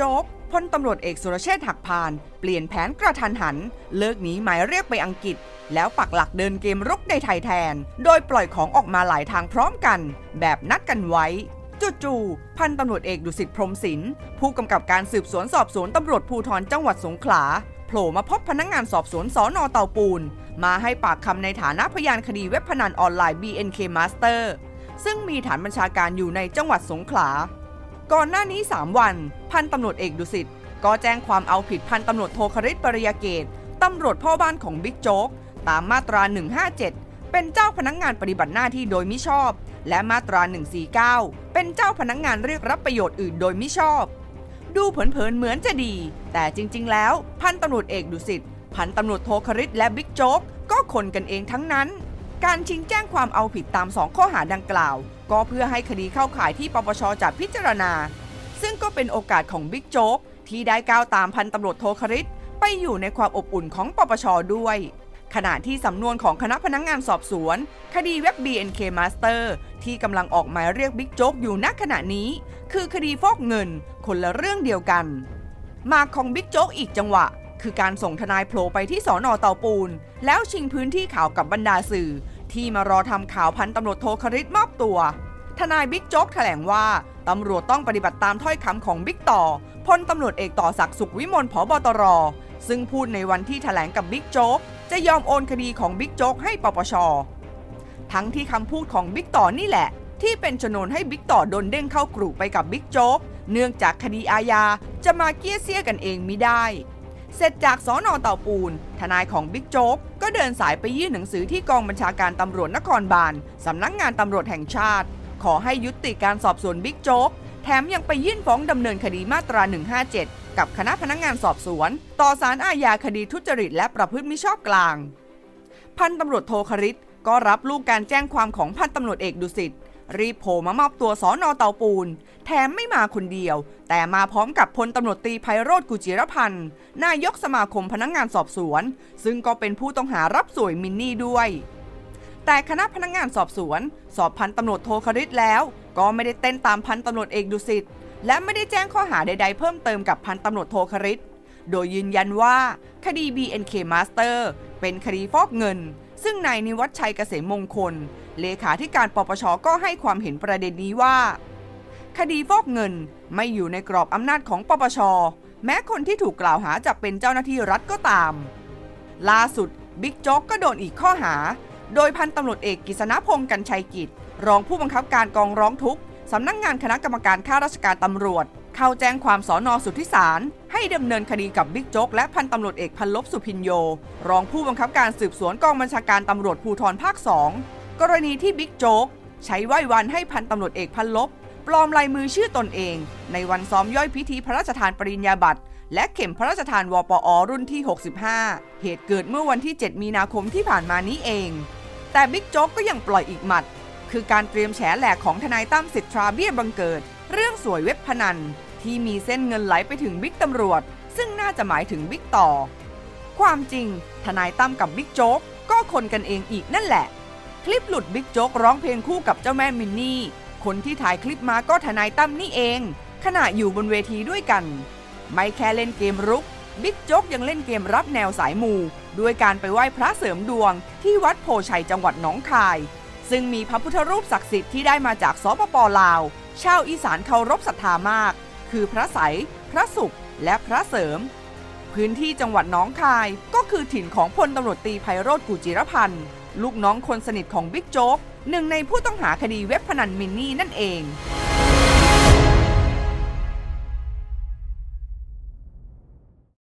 จ๊กพลตำรวจเอกสุรเชษฐ์หักพาน เปลี่ยนแผนกระทันหัน เลิกหนีหมายเรียกไปอังกฤษ แล้วปักหลักเดินเกมรุกในไทยแทน โดยปล่อยของออกมาหลายทางพร้อมกัน แบบนัดกันไว้จู่ๆพันตำรวจเอกดุสิตพรมศิลป์ผู้กำกับการสืบสวนสอบสวนตำรวจภูธรจังหวัดสงขลาโผล่มาพบพนักงานสอบสวนสอนอเตาปูน มาให้ปากคำในฐานะพยานคดีเว็บพนันออนไลน์ BNK Master ซึ่งมีฐานบัญชาการอยู่ในจังหวัดสงขลา ก่อนหน้านี้ 3 วัน พันตำรวจเอกดุสิตก็แจ้งความเอาผิดพันตำรวจโทคริตปริยาเกตตำรวจพ่อบ้านของบิ๊กโจ๊กตามมาตรา 157 เป็นเจ้าพนักงงานปฏิบัติหน้าที่โดยมิชอบ และมาตรา 149 เป็นเจ้าพนักงงานเรียกรับประโยชน์อื่นโดยมิชอบ ดูเผินๆเหมือนจะดี แต่จริงๆ แล้ว พันตำรวจเอกดุสิตพันตำรวจโทคริตและบิ๊กโจ๊กก็คนกันเองทั้งนั้น การชิงแจ้งความเอาผิดตามสองข้อหาดังกล่าว ก็เพื่อให้คดีเข้าข่ายที่ปปชจะพิจารณา ซึ่งก็เป็นโอกาสของบิ๊กโจ๊กที่ได้ก้าวตามพันตำรวจโทคริตไปอยู่ในความอบอุ่นของปปชด้วย ขณะที่สำนวนของคณะพนักงงานสอบสวน คดีเว็บ BNK Master ที่กำลังออกหมายเรียกบิ๊กโจ๊กอยู่ณขณะนี้ คือคดีฟอกเงินคนละเรื่องเดียวกัน มาของบิ๊กโจ๊กอีกจังหวะ คือการส่งทนายโผล่ไปที่สอนอเตาปูน แล้วชิงพื้นที่ข่าวกับบรรดาสื่อ ที่มารอทำข่าวพันตำรวจโทคริตมอบตัว ทนายบิ๊กโจ๊กแถลงว่าตำรวจต้องปฏิบัติตามถ้อยคำของบิ๊กต่อพลตำรวจเอกต่อศักดิ์สุขวิมลผบตร ซึ่งพูดในวันที่แถลงกับบิ๊กโจ๊กจะยอมโอนคดีของบิ๊กโจ๊กให้ปปช ทั้งที่คำพูดของบิ๊กต่อนี่แหละ ที่เป็นชนวนให้บิ๊กต่อโดนเด้งเข้ากรุไปกับบิ๊กโจ๊กเนื่องจากคดีอาญาจะมาเกี้ยเสียกันเองมิได้ เสร็จจากสอนอเต่าปูน ทนายของบิ๊กโจ๊กก็เดินสายไปยื่นหนังสือที่กองบัญชาการตำรวจนครบาลสำนักงานตำรวจแห่งชาติ ขอให้ยุติการสอบสวนบิ๊กโจ๊กแถมยังไปยื่นฟ้องดำเนินคดีมาตรา 157 กับคณะพนักงานสอบสวน ต่อสารอาญาคดีทุจริตและประพฤติมิชอบกลาง พันตำรวจโทคริตก็รับลูกการแจ้งความของพันตำรวจเอกดุสิตรีบโผล่มามอบตัวสอนอเตาปูน ถมไม่มาคนเดียว แต่มาพร้อมกับพลตำรวจตรีไพโรธกุจิรพันธ์ นายกสมาคมพนักงงานสอบสวน ซึ่งก็เป็นผู้ต้องหารับสวยมินนี่ด้วย แต่คณะพนักงงานสอบสวน สอบพันตำรวจโทคริตแล้ว ก็ไม่ได้เต้นตามพันตำรวจเอกดุสิตและไม่ได้แจ้งข้อหาใด ๆ เพิ่มเติมกับพันตำรวจโทคริตโดยยืนยันว่าคดี BNK Master เป็นคดีฟอกเงิน ซึ่งนายนิวัฒชัยเกษมมงคล เลขาธิการปปชก็ให้ความเห็นประเด็นนี้ว่า คดีฟอกเงินไม่อยู่ในกรอบอำนาจของปปช แม้คนที่ถูกกล่าวหาจะเป็นเจ้าหน้าที่รัฐก็ตาม ล่าสุดบิ๊กโจ๊กก็โดนอีกข้อหา โดยพันตำรวจเอกกิษณพงศ์กันชัยกิจ รองผู้บังคับการกองร้องทุกข์สำนักงงานคณะกรรมการข้าราชการตำรวจ เข้าแจ้งความสอนอสุทธิสาร ให้ดำเนินคดีกับบิ๊กโจ๊กและพันตำรวจเอกพันลบสุพินโย รองผู้บังคับการสืบสวนกองบัญชาการตำรวจภูธรภาค2กรณีที่บิ๊กโจ๊กใช้ไหว้วันให้พันตำรวจเอกพันลบ ปลอมลายมือชื่อตนเอง ในวันซ้อมย่อยพิธีพระราชทานปริญญาบัตร และเข็มพระราชทานวปอ รุ่นที่ 65 เหตุเกิดเมื่อวันที่ 7 มีนาคมที่ผ่านมานี้เอง แต่บิ๊กโจ๊กก็ยังปล่อยอีกหมัด คือการเตรียมแฉแหลกของทนายตั้มสิทธาเบี้ยบังเกิด เรื่องสวยเว็บพนัน ที่มีเส้นเงินไหลไปถึงบิ๊กตำรวจ ซึ่งน่าจะหมายถึงบิ๊กต่อ ความจริง ทนายตั้มกับบิ๊กโจ๊กก็คนกันเองอีกนั่นแหละ คลิปหลุดบิ๊กโจ๊กร้องเพลงคู่กับเจ้าแม่มินนี่ คนที่ถ่ายคลิปมาก็ทนายตั้มนี่เอง ขณะอยู่บนเวทีด้วยกัน ไม่แค่เล่นเกมรุก บิ๊กโจ๊กยังเล่นเกมรับแนวสายมู ด้วยการไปไหว้พระเสริมดวง ที่วัดโพชัยจังหวัดหนองคาย ซึ่งมีพระพุทธรูปศักดิ์สิทธิ์ที่ได้มาจากสปปลาว ชาวอีสานเคารพศรัทธามาก คือพระใส พระสุข และพระเสริม พื้นที่จังหวัดหนองคายก็คือถิ่นของพลตำรวจตรีไพโรธกุจิรพันธ์ลูกน้องคนสนิทของบิ๊กโจ๊ก หนึ่งในผู้ต้องหาคดีเว็บพนันมินนี่นั่นเอง